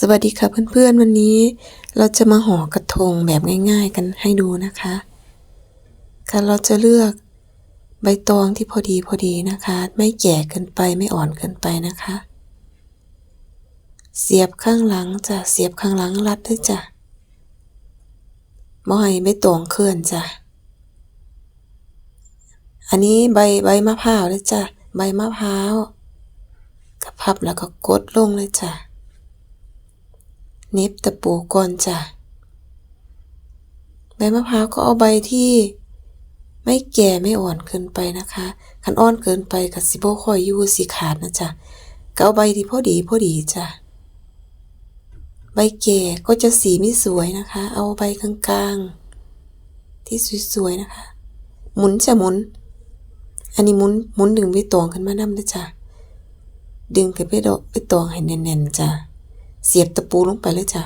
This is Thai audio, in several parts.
สวัสดีค่ะเพื่อนๆวันนี้ เราจะมาห่อกระทงแบบง่าย ๆ กันให้ดูนะคะ ค่ะเราจะเลือกใบตองที่พอดีพอดีนะคะ ไม่แก่เกินไปไม่อ่อนเกินไปนะคะ เสียบข้างหลังจ้ะเสียบข้างหลังรัดด้วยจ้ะบ่ให้ใบตองเคลื่อนจ้ะอันนี้ใบใบมะพร้าวเลยจ้ะใบมะพร้าวกระพับแล้วก็กดลงเลยจ้ะ เน็บตะปูก่อนจ้ะ ใบมะพร้าวก็เอาใบที่ไม่แก่ไม่อ่อนเกินไปนะคะคันอ่อนเกินไปกับสิบค่อยยู่สิขาดนะจ๊ะก็เอาใบที่พอดีพอดีจ้ะ ใบแก่ก็จะสีไม่สวยนะคะ เอาใบกลางๆ ที่สวยๆนะคะ หมุนจะหมุน อันนี้หมุนหมุนดึงใบตองขึ้นมานำนะจ๊ะ ดึงขึ้นไปดอกใบตองให้แน่นๆจ้ะ เสียบตะปูลงไปเลยจ้ะ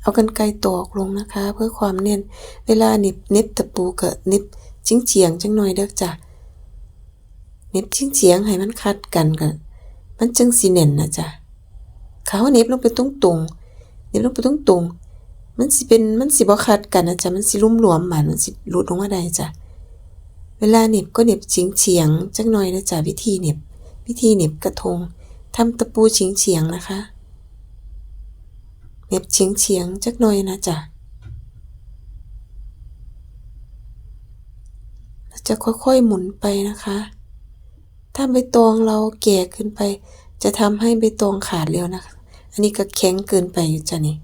เอากันไกรตอกลงนะคะ เพื่อความเนียน เวลาเน็บเน็บตะปูกับเน็บจิ้งเฉียงจังหน่อยเด้อจ้ะเน็บจิ้งเฉียงให้มันคัดกันกัน มันจังสีเน่นนะจ้ะเขาเน็บลงไปตรงตรงเน็บลงไปตรงตรงมันสิเป็นมันสิบ่คัดกันนะจ๊ะมันสิลุ่มหลวมหมันมันสิหลุดลงมาได้จ้ะเวลาเน็บก็เน็บจิ้งเฉียงจังหน่อยนะจ๊ะวิธีเน็บ วิธีเน็บกระทง ทำตะปูเฉียงเฉียงๆนะคะเน็บเฉียงเฉียงๆจักหน่อยนะจ๊ะเราจะค่อยๆหมุนไปนะคะ ถ้าใบตองเราแก่ขึ้นไป จะทำให้ใบตองขาดเร็วนะคะ อันนี้ก็แข็งเกินไปอยู่จ้ะนี่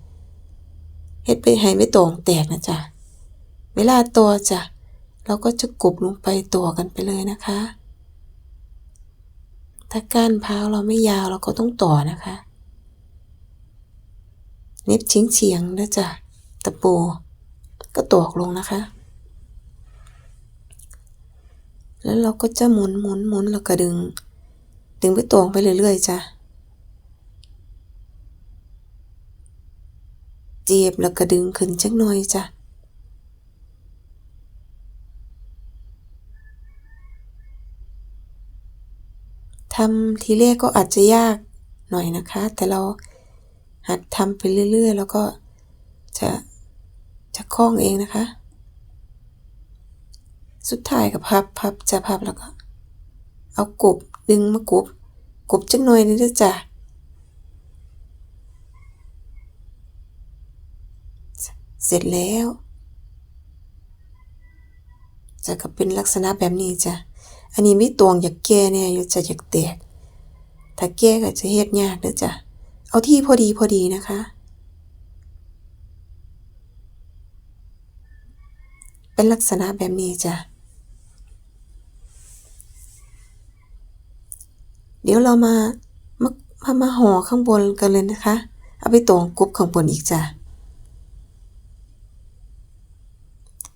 เฮ็ดไปให้ใบตองแตกนะจ๊ะเวลาตัวจ้ะเราก็จะกบลงไปตัวกันไปเลยนะคะ ถ้าก้านพร้าวเราไม่ยาวเราก็ต้องต่อนะคะ เน็บชิงเฉียงนะจ๊ะตะปูก็ตอกลงนะคะ แล้วเราก็จะหมุนหมุนหมุนแล้วก็ดึง ดึงไปตรงไปเรื่อยๆจ้ะเจีบแล้วก็ดึงขึ้นจักหน่อยจ้ะ ทำทีแรกก็อาจจะยากหน่อยนะคะ แต่เราหัดทำไปเรื่อย ๆ แล้วก็จะจะคล่องเองนะคะ สุดท้ายก็พับพับจะพับแล้วก็ เอากบดึงมากบกบจักหน่อยนี่จ้ะเสร็จแล้ว จะก็เป็นลักษณะแบบนี้จ้ะ อันนี้มีตวงอยากแก้เนี่ยอยู่จะอยากแตก ถ้าแก้ก็จะเฮ็ดยากเด้อจ้ะ เอาที่พอดีพอดีนะคะ เป็นลักษณะแบบนี้จ้ะ เดี๋ยวเรามามามามาห่อข้างบนกันเลยนะคะ เอาไปตวงกรุบข้างบนอีกจ้ะ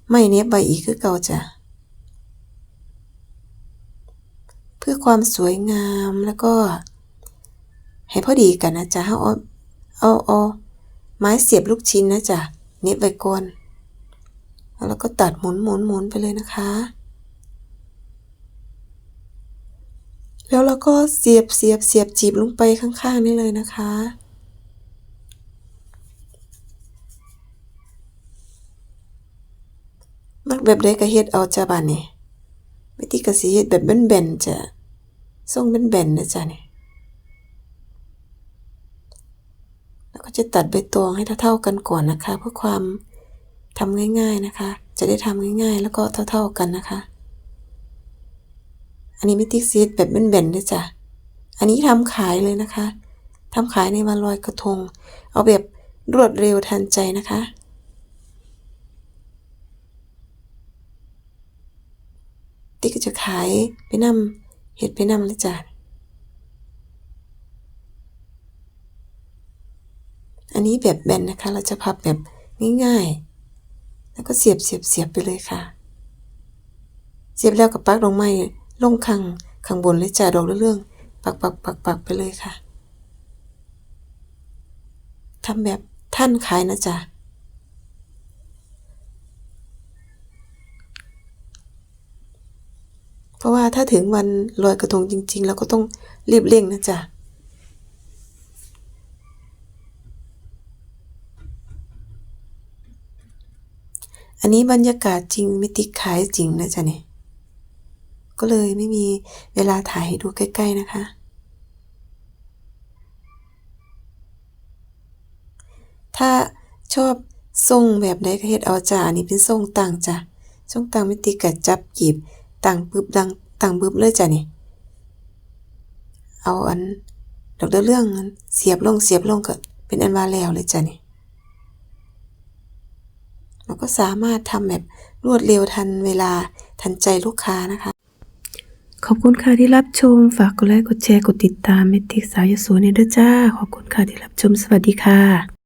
ไม่เนี้ยใบอีกคือเก่าจ้ะ เพื่อความสวยงามแล้วก็ ให้พอดีกันนะจ๊ะเอาเอาเอาไม้เสียบลูกชิ้นนะจ๊ะเน็บไว้ก่อนแล้วก็ตัดหมุนหมุนหมุนไปเลยนะคะ แล้วเราก็เสียบเสียบเสียบจีบลงไปข้างๆนี่เลยนะคะมักแบบใดก็เฮ็ดเอาจ้ะบาดนี้วิธีก็สิเฮ็ดแบบแบนๆจ้ะ ทรงแบนนะจ๊ะเนี่ยแล้วก็จะตัดใบตองให้เท่าๆกันก่อนนะคะ เพื่อความทำง่าย ๆนะคะ จะได้ทำง่ายๆ แล้วก็เท่าๆกันนะคะ อันนี้ไม่ติ๊กซีดแบบแบนๆด้วยจ้ะอันนี้ทำขายเลยนะคะทำขายในวันลอยกระทง เอาแบบรวดเร็วทันใจนะคะ ติ๊กจะขายไปนำ เห็ดไปนำเลยจ้ะอันนี้แบบแบนนะคะ เราจะพับแบบง่ายๆ แล้วก็เสียบเสียบเสียบไปเลยค่ะ เสียบแล้วกับปักลงไม้ลงข้างข้างบนเลยจ้ะดอกเรื่องๆปักปักปักปักไปเลยค่ะทำแบบท่านขายนะจ๊ะ เพราะว่าถ้าถึงวันลอยกระทงจริง ๆ เราก็ต้องรีบเร่งนะจ๊ะอันนี้บรรยากาศจริงมิติขายจริงนะจ๊ะเนี่ยก็เลยไม่มีเวลาถ่ายให้ดูใกล้ ๆ นะคะ ถ้าชอบทรงแบบไหนก็เฮ็ดเอาจ่านี่เป็นทรงต่างจ้ะทรงต่างมิติกัดจับหยิบ ต่างปึบดังต่างปึ๊บเลยจ้ะนี่ เอาอันดอกเดาวเรื่องเสียบลงเสียบลงก็เป็นอันว่าแล้วเลยจ้ะนี่เราก็สามารถทำแบบรวดเร็วทันเวลาทันใจลูกค้านะคะ ขอบคุณค่ะที่รับชม ฝากกดไลค์กดแชร์กดติดตามเมติกสาวยโสเนี่ยด้วยจ้า ขอบคุณค่ะที่รับชมสวัสดีค่ะ